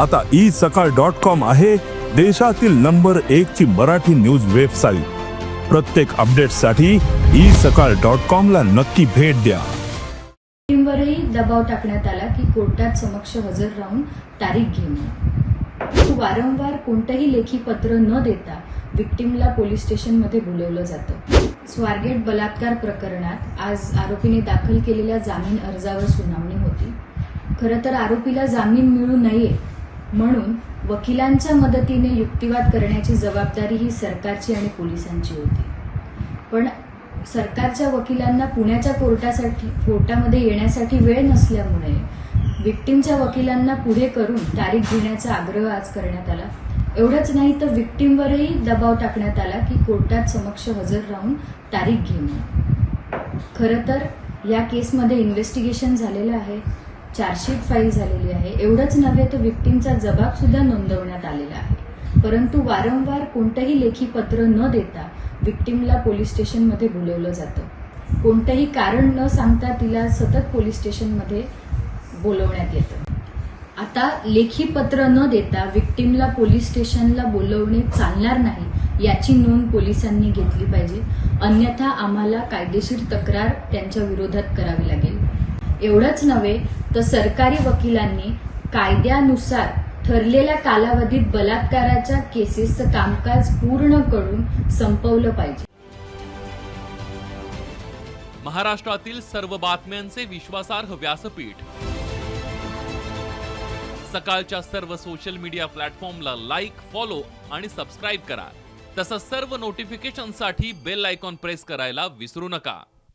आता ई सकाळ dot com आहे देशातील नंबर एक ची मराठी न्यूज वेबसाईट. प्रत्येक अपडेटसाठी ई सकाळ डॉट कॉम ला नक्की भेट द्या. टीमवरही दबाव टाकण्यात आला की कोर्टात समक्ष हजर राहून तारीख घेणे वारंवार कोणतंही लेखी पत्र न देता विक्टीमला पोलीस स्टेशनमध्ये बोलवलं जातं. स्वारगेट बलात्कार प्रकरणात आज आरोपीने दाखल केलेल्या जामीन अर्जावर सुनावणी होती. खरं तर आरोपीला जामीन मिळू नये म्हणून वकिलांच्या मदतीने युक्तिवाद करण्याची जबाबदारी ही सरकारची आणि पोलिसांची होती. पण सरकारच्या वकिलांना पुण्याच्या कोर्टासाठी कोर्टामध्ये येण्यासाठी वेळ नसल्यामुळे विक्टीमच्या वकिलांना पुढे करून तारीख घेण्याचा आग्रह आज करण्यात आला. एवढंच नाही तर विक्टीमवरही दबाव टाकण्यात आला की कोर्टात समक्ष हजर राहून तारीख घेणे खरं तर या केसमध्ये इन्व्हेस्टिगेशन झालेलं आहे. चार्जशीट फाईल झालेली आहे. एवढंच नव्हे तर विक्टीमचा जबाब सुद्धा नोंदवण्यात आलेला आहे. परंतु वारंवार कोणतंही लेखी पत्र न देता विक्टीमला पोलीस स्टेशनमध्ये बोलवलं जातं. कोणतंही कारण न सांगता तिला सतत पोलीस स्टेशनमध्ये बोलवण्यात येतं. आता लेखी पत्र न देता विक्टीमला पोलीस स्टेशनला बोलवणे चालणार नाही याची नोंद पोलिसांनी घेतली पाहिजे. अन्यथा आम्हाला कायदेशीर तक्रार त्यांच्या विरोधात करावी लागेल. एवढंच नव्हे तर सरकारी वकिलांनी कायद्यानुसार ठरलेल्या कालावधीत बलात्काराच्या केसेसचं कामकाज पूर्ण करून संपवलं पाहिजे. महाराष्ट्रातील सर्व बातम्यांचे विश्वासार्ह व्यासपीठ. सकाळच्या सर्व सोशल मीडिया प्लॅटफॉर्मला लाईक फॉलो आणि सबस्क्राईब करा. तसंच सर्व नोटिफिकेशनसाठी बेल आयकॉन प्रेस करायला विसरू नका.